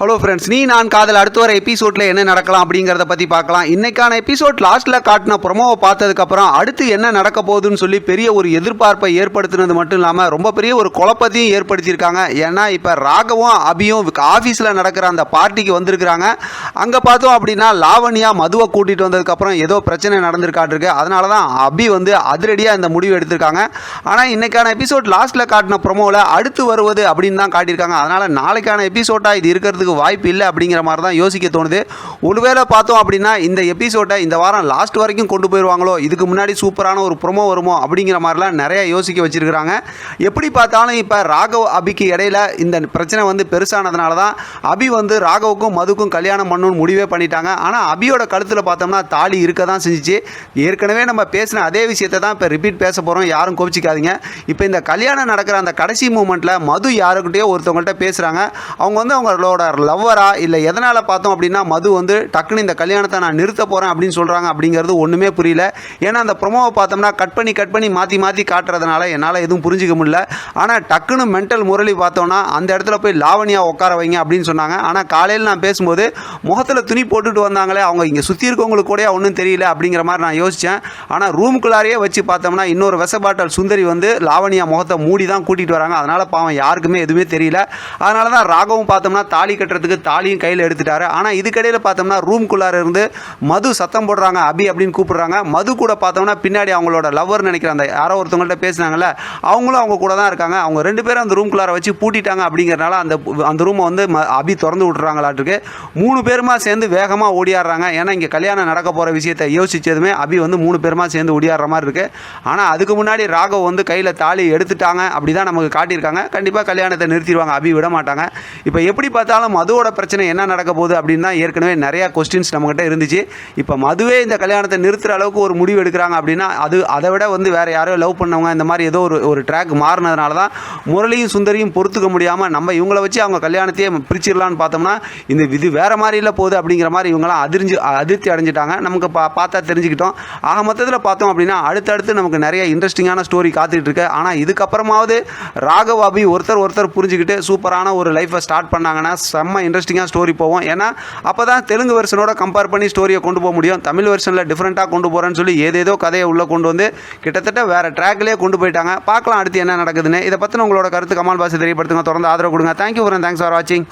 Hello friends நீ நான் காதல். அடுத்த வர எபிசோடில் என்ன நடக்கலாம் அப்படிங்கிறத பற்றி பார்க்கலாம். இன்னைக்கான எபிசோட் லாஸ்ட்டில் காட்டின ப்ரொமோவை பார்த்ததுக்கப்புறம் அடுத்து என்ன நடக்க போகுதுன்னு சொல்லி பெரிய ஒரு எதிர்பார்ப்பை ஏற்படுத்தினது மட்டும் இல்லாமல் ரொம்ப பெரிய ஒரு குழப்பத்தையும் ஏற்படுத்தியிருக்காங்க. ஏன்னா இப்போ ராகவும் அபியும் ஆஃபீஸில் நடக்கிற அந்த பார்ட்டிக்கு வந்திருக்கிறாங்க. அங்கே பார்த்தோம் அப்படின்னா லாவண்யா மதுவை கூட்டிகிட்டு வந்ததுக்கப்புறம் ஏதோ பிரச்சனை நடந்திருக்காட்டிருக்கு. அதனால தான் அபி வந்து அதிரடியாக இந்த முடிவு எடுத்திருக்காங்க. ஆனால் இன்னைக்கான எபிசோட் லாஸ்ட்டில் காட்டின ப்ரொமோவில் அடுத்து வருவது அப்படின்னு தான் காட்டியிருக்காங்க. அதனால் நாளைக்கான எபிசோட்டாக இது இருக்கிறதுக்கு வாய்ப்பு இல்லை அப்படிங்கிற மாதிரி தான் யோசிக்க தோணுது. ஒருவேளை பார்த்தோம் அப்படின்னா இந்த எபிசோட்டை இந்த வாரம் லாஸ்ட் வரைக்கும் கொண்டு போயிடுவாங்களோ இதுக்கு முன்னாடி சூப்பரான ஒரு ப்ரொமோ வருமோ அப்படிங்கிற மாதிரிலாம் நிறையா யோசிக்க வச்சிருக்கிறாங்க. எப்படி பார்த்தாலும் இப்போ ராகவ் அபிக்கு இடையில இந்த பிரச்சனை வந்து பெருசானதுனால தான் அபி வந்து ராகவுக்கும் மதுக்கும் கல்யாணம் பண்ணணும்னு முடிவே பண்ணிட்டாங்க. ஆனால் அபியோட கழுத்தில் பார்த்தோம்னா தாலி இருக்க தான் செஞ்சுச்சு. ஏற்கனவே நம்ம பேசின அதே விஷயத்தை தான் இப்போ ரிப்பீட் பேச போகிறோம் யாரும் கோபிச்சிக்காதீங்க. இப்போ இந்த கல்யாணம் நடக்கிற அந்த கடைசி மூமெண்ட்டில் மது யாருக்கிட்டேயோ ஒருத்தவங்கள்ட்ட பேசுகிறாங்க அவங்க வந்து அவங்களோட லவ்வரா இல்லை எதனால் பார்த்தோம் அப்படின்னா மது வந்து டக்குன்னு இந்த கல்யாணத்தை நான் நிறுத்த போகிறேன் அப்படின்னு சொல்கிறாங்க அப்படிங்கிறது ஒன்றுமே புரியல. ஏன்னா அந்த ப்ரொமோவை பார்த்தோம்னா கட் பண்ணி கட் பண்ணி மாற்றி மாற்றி காட்டுறதுனால என்னால் எதுவும் புரிஞ்சிக்க முடியல. ஆனால் டக்குன்னு மென்டல் முரளி பார்த்தோன்னா அந்த இடத்துல போய் லாவணியா உட்கார வைங்க அப்படின்னு சொன்னாங்க. ஆனால் காலையில் நான் பேசும்போது முகத்தில் துணி போட்டுட்டு வந்தாங்களே அவங்க இங்கே சுற்றி இருக்கவங்களுக்கு கூட ஒன்றும் தெரியல அப்படிங்கிற மாதிரி நான் யோசித்தேன் ஆனால் ரூம்குள்ளாரையே வச்சு பார்த்தோம்னா இன்னொரு விச பாட்டல் சுந்தரி வந்து லாவணியா முகத்தை மூடி தான் கூட்டிகிட்டு வராங்க. அதனால் பாவம் யாருக்குமே எதுவுமே தெரியல. அதனால தான் ராகவும் பார்த்தோம்னா தாலி கட்டுறதுக்கு தாலியும் கையில் எடுத்துட்டாரு. ஆனால் இதுக்கடையில் பார்த்தோம்னா ரூம்குள்ளார இருந்து மது சத்தம் போடுறாங்க அபி அப்படின்னு கூப்பிடுறாங்க. மது கூட பார்த்தோம்னா பின்னாடி அவங்களோட லவ்வர் நினைக்கிற அந்த யாரோ ஒருத்தவங்கள்ட்ட பேசுனாங்கல்ல அவங்களும் அவங்க கூட தான் இருக்காங்க. அவங்க ரெண்டு பேரும் அந்த ரூம்குள்ளார வச்சு பூட்டிட்டாங்க அப்படிங்கிறனால அந்த அந்த ரூமை வந்து ம- அபி திறந்து விட்றாங்களாட்டுக்கு மூணு பேருமா சேர்ந்து வேகமாக ஓடியாடுறாங்க. ஏன்னா இங்கே கல்யாணம் நடக்க போகிற விஷயத்தை யோசிச்சதுமே அபி வந்து மூணு பேருமா சேர்ந்து ஓடியாடுற மாதிரி இருக்கு. ஆனால் அதுக்கு முன்னாடி ராகவ் வந்து கையில் தாலி எடுத்துட்டாங்க. அப்படி தான் நமக்கு காட்டியிருக்காங்க. கண்டிப்பாக கல்யாணத்தை நிறுத்திடுவாங்க. அபி விட மாட்டாங்க இப்போ எப்படி பார்த்தாலும் மதுவோட பிரச்சனை என்ன நடக்க போகுது அப்படின்னா ஏற்கனவே நிறையா கொஸ்டின்ஸ் நம்மகிட்ட இருந்துச்சு. இப்போ மதுவே இந்த கல்யாணத்தை நிறுத்துகிற அளவுக்கு ஒரு முடிவு எடுக்கிறாங்க அப்படின்னா அது அதை விட வந்து வேறு யாரோ லவ் பண்ணவங்க இந்த மாதிரி ஏதோ ஒரு ஒரு ட்ராக் மாறினதுனால தான் முரளியும் சுந்தரியும் பொறுத்துக்க முடியாமல் நம்ம இவங்கள வச்சு அவங்க கல்யாணத்தையே பிரிச்சிடலான்னு பார்த்தோம்னா இந்த இது வேறு மாதிரில போகுது அப்படிங்கிற மாதிரி இவங்களாம் அதிர்ஞ்சு அதிருப்தி அடைஞ்சிட்டாங்க. நமக்கு பா பார்த்தா தெரிஞ்சுக்கிட்டோம். ஆக மொத்தத்தில் பார்த்தோம் அப்படின்னா அடுத்தடுத்து நமக்கு நிறைய இன்ட்ரெஸ்டிங்கான ஸ்டோரி காத்துக்கிட்டு இருக்கு. ஆனால் இதுக்கப்புறமாவது ராகவாபி ஒருத்தர் ஒருத்தர் புரிஞ்சுக்கிட்டு சூப்பரான ஒரு லைஃப்பை ஸ்டார்ட் பண்ணாங்கன்னா செம்ம இன்ட்ரெஸ்டிங்காக ஸ்டோரி போவோம். ஏன்னா அப்போ தான் தெலுங்கு வெர்ஷனோட கம்பேர் பண்ணி ஸ்டோரியை கொண்டு போக முடியும். தமிழ் வெர்ஷனில் டிஃப்ரெண்ட்டாக கொண்டு போகிறேன்னு சொல்லி ஏதேதோ கதையை உள்ளே கொண்டு வந்து கிட்டத்தட்ட வேறு ட்ராக்லேயே கொண்டு போயிட்டாங்க. பார்க்கலாம் அடுத்து என்ன நடக்குதுன்னு. இதை பற்றின உங்களோட கருத்து கமால் பாசி தெரியப்படுத்துங்க. தொடர்ந்து ஆதரவு கொடுங்க. தேங்க்யூ ஃபார் தேங்க்ஸ் ஃபார் வாட்சிங்